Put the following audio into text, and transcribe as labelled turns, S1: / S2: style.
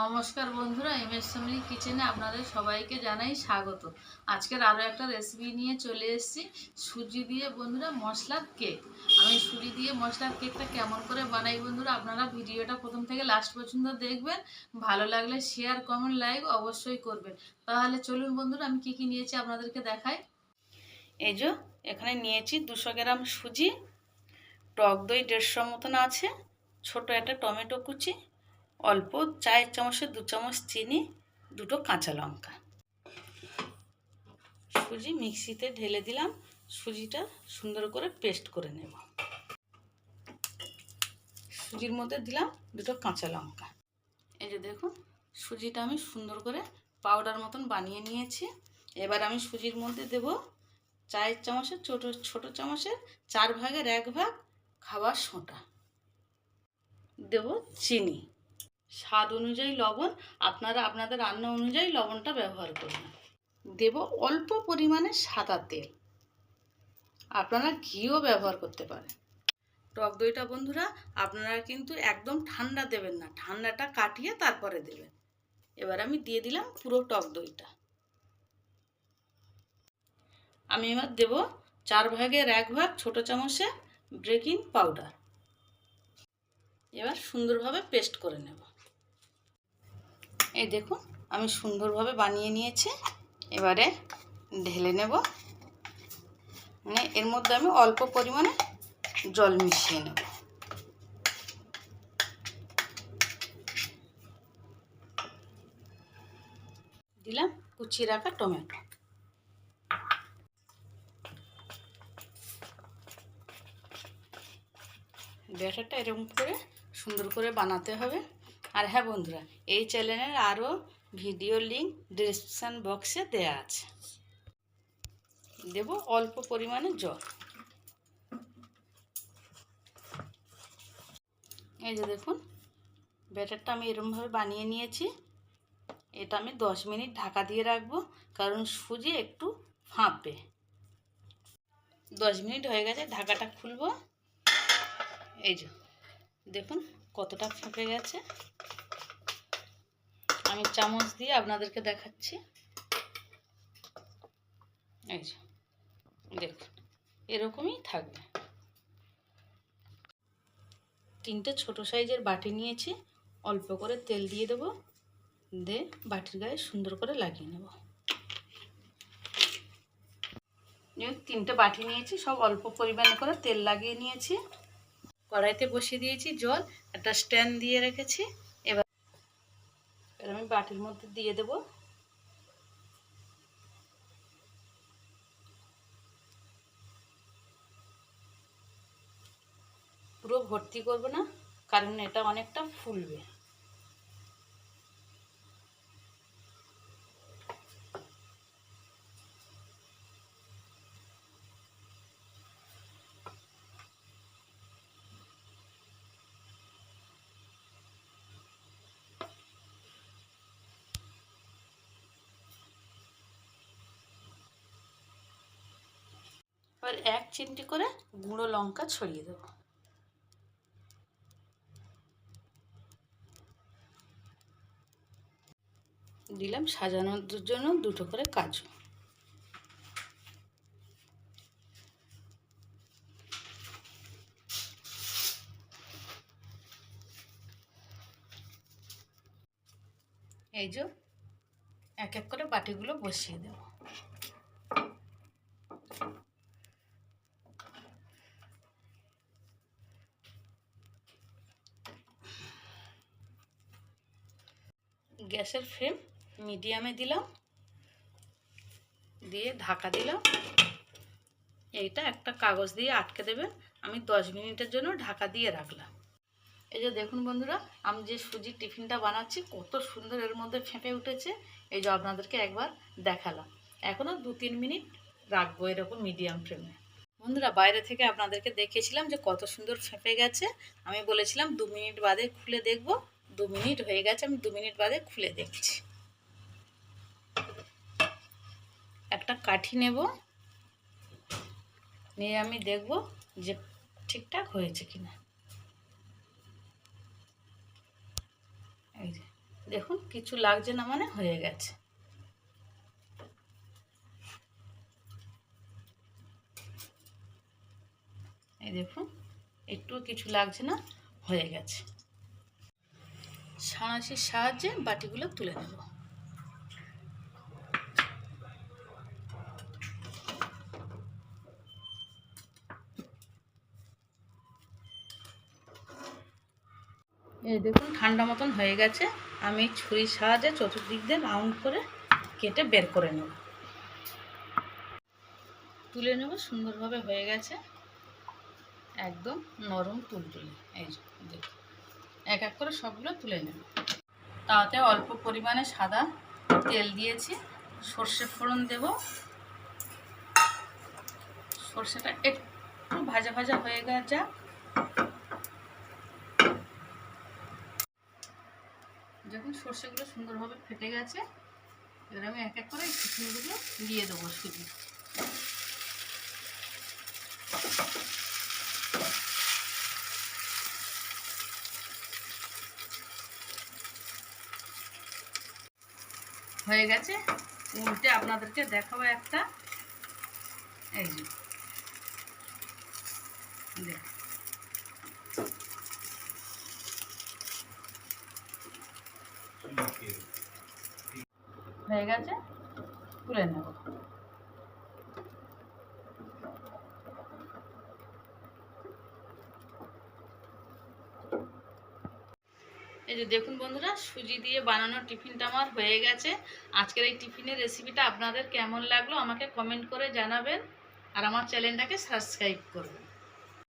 S1: নমস্কার বন্ধুরা M S family কিচেনে আপনাদের সবাইকে জানাই স্বাগত। আজকের আরও একটা রেসিপি নিয়ে চলে এসেছি, সুজি দিয়ে বন্ধুরা মশলার কেক আমি সুজি দিয়ে মশলার কেকটা কেমন করে বানাই বন্ধুরা, আপনারা ভিডিওটা প্রথম থেকে লাস্ট পর্যন্ত দেখবেন। ভালো লাগলে শেয়ার কমেন্ট লাইক অবশ্যই করবেন। তাহলে চলুন বন্ধুরা, আমি কি কি নিয়েছি আপনাদেরকে দেখাই। এই যে, এখানে নিয়েছি দুশো গ্রাম সুজি, টক দই দেড়শো মতন আছে, ছোট একটা টমেটো কুচি অল্প চায়ের চামচে দু চামচ চিনি, দুটো কাঁচা লঙ্কা। সুজি মিক্সিতে ঢেলে দিলাম। সুজিটা সুন্দর করে পেস্ট করে নেব। সুজির মধ্যে দিলাম দুটো কাঁচা লঙ্কা। এই যে দেখুন, সুজিটা আমি সুন্দর করে পাউডার মতন বানিয়ে নিয়েছি। এবার আমি সুজির মধ্যে দেব চায়ের চামচের ছোটো ছোটো চামচের চার ভাগের এক ভাগ খাবার সোঁটা। দেব চিনি। স্বাদ অনুযায়ী লবণ, আপনারা আপনাদের রান্না অনুযায়ী লবণটা ব্যবহার করবেন। দেব অল্প পরিমাণে সাদা তেল। আপনারা ঘিও ব্যবহার করতে পারেন। টক দইটা বন্ধুরা, আপনারা কিন্তু একদম ঠান্ডা দেবেন না। ঠান্ডাটা কাটিয়ে তারপরে দেবেন। এবার আমি দিয়ে দিলাম পুরো টক দইটা। আমি এবার দেব চার ভাগের এক ভাগ ছোটো চামচে ব্রেকিং পাউডার। এবার সুন্দরভাবে পেস্ট করে নেব। এই দেখুন, আমি সুন্দরভাবে বানিয়ে নিয়েছি। এবারে ঢেলে নেব। মানে এর মধ্যে আমি অল্প পরিমাণে জল মিশিয়ে নেব। দিলাম কুচিয়ে রাখা টমেটো। ব্যাটারটা এরকম করে সুন্দর করে বানাতে হবে। আর হ্যাঁ বন্ধুরা, এই চ্যানেলের আরও ভিডিও লিঙ্ক ডিসক্রিপশান বক্সে দেয়া আছে। দেব অল্প পরিমাণে জল। এই যে দেখুন, ব্যাটারটা আমি এরকমভাবে বানিয়ে নিয়েছি। এটা আমি দশ মিনিট ঢাকা দিয়ে রাখব, কারণ সুজি একটু ফাঁপবে দশ মিনিট হয়ে গেছে, ঢাকাটা খুলবো। এই যে, দেখুন কতটা ফুটে গেছে। আমি চামচ দিয়ে আপনাদেরকে দেখাচ্ছি। এই যে, দেখুন, এরকমই থাকবে। তিনটে ছোট সাইজের বাটি নিয়েছি, অল্প করে তেল দিয়ে দেবো, দিয়ে বাটির গায়ে সুন্দর করে লাগিয়ে নেব। তিনটে বাটি নিয়েছি, সব অল্প পরিমাণে করে তেল লাগিয়ে নিয়েছি। কড়াইতে বসিয়ে দিয়েছি জল, একটা স্ট্যান্ড দিয়ে রেখেছি। এবার আমি বাটির মধ্যে দিয়ে দেব। পুরো ভর্তি করব না কারণ এটা অনেকটা ফুলবে। এবার এক চিমটি করে গুঁড়ো লঙ্কা ছড়িয়ে দেবো। দিলাম সাজানোর জন্য দুটো করে কাজু। এই যে এক এক করে বাটিগুলো বসিয়ে দেবো। গ্যাসের ফ্লেম মিডিয়ামে দিলাম। দিয়ে ঢাকা দিলাম। এইটা একটা কাগজ দিয়ে আটকে দেবেন। আমি দশ মিনিটের জন্য ঢাকা দিয়ে রাখলাম। এই যে দেখুন বন্ধুরা, আমি যে সুজির টিফিনটা বানাচ্ছি, কত সুন্দর এর মধ্যে ফেঁপে উঠেছে। এই যে আপনাদেরকে একবার দেখালাম। এখনও দু তিন মিনিট রাখব এরকম মিডিয়াম ফ্লেমে। বন্ধুরা, বাইরে থেকে আপনাদেরকে দেখিয়েছিলাম যে কত সুন্দর ফেঁপে গেছে। আমি বলেছিলাম দু মিনিট বাদে খুলে দেখব। দু মিনিট হয়ে গেছে, আমি দু মিনিট বাদে খুলে দেখছি। একটা কাঠি নেব, নিয়ে আমি দেখব যে ঠিকঠাক হয়েছে কিনা। এই দেখুন, কিছু লাগছে না মানে হয়ে গেছে। এই দেখুন একটু কিছু লাগছে না, হয়ে গেছে। সাঁড়াশির সাহায্যে বাটিগুলো তুলে নেব। এই দেখুন, ঠান্ডা মতন হয়ে গেছে। আমি ছুরির সাহায্যে চতুর্দিক দিয়ে রাউন্ড করে কেটে বের করে নেব। তুলে নেব, সুন্দরভাবে হয়ে গেছে। একদম নরম তুলতুলে। এই দেখুন। এক এক করে সবগুলো তুলে নেব। তাতে অল্প পরিমাণে সাদা তেল দিয়েছি। সর্ষে ফোড়ন দেব। সর্ষেটা একটু ভাজা ভাজা হয়ে গেছে যখন সর্ষেগুলো সুন্দরভাবে ফেটে গেছে। এবার আমি এক এক করে শুকনোগুলো দিয়ে দেবো সুজি হয়ে গেছে। উল্টে আপনাদেরকে দেখাবো একটা। এই যে। হয়ে গেছে। তুলে নেব। এই যে দেখুন বন্ধুরা, সুজি দিয়ে বানানো টিফিনটা আমার হয়ে গেছে। আজকের এই টিফিনের রেসিপিটা আপনাদের কেমন লাগল আমাকে কমেন্ট করে জানাবেন। আর আমার চ্যানেলটাকে সাবস্ক্রাইব করবেন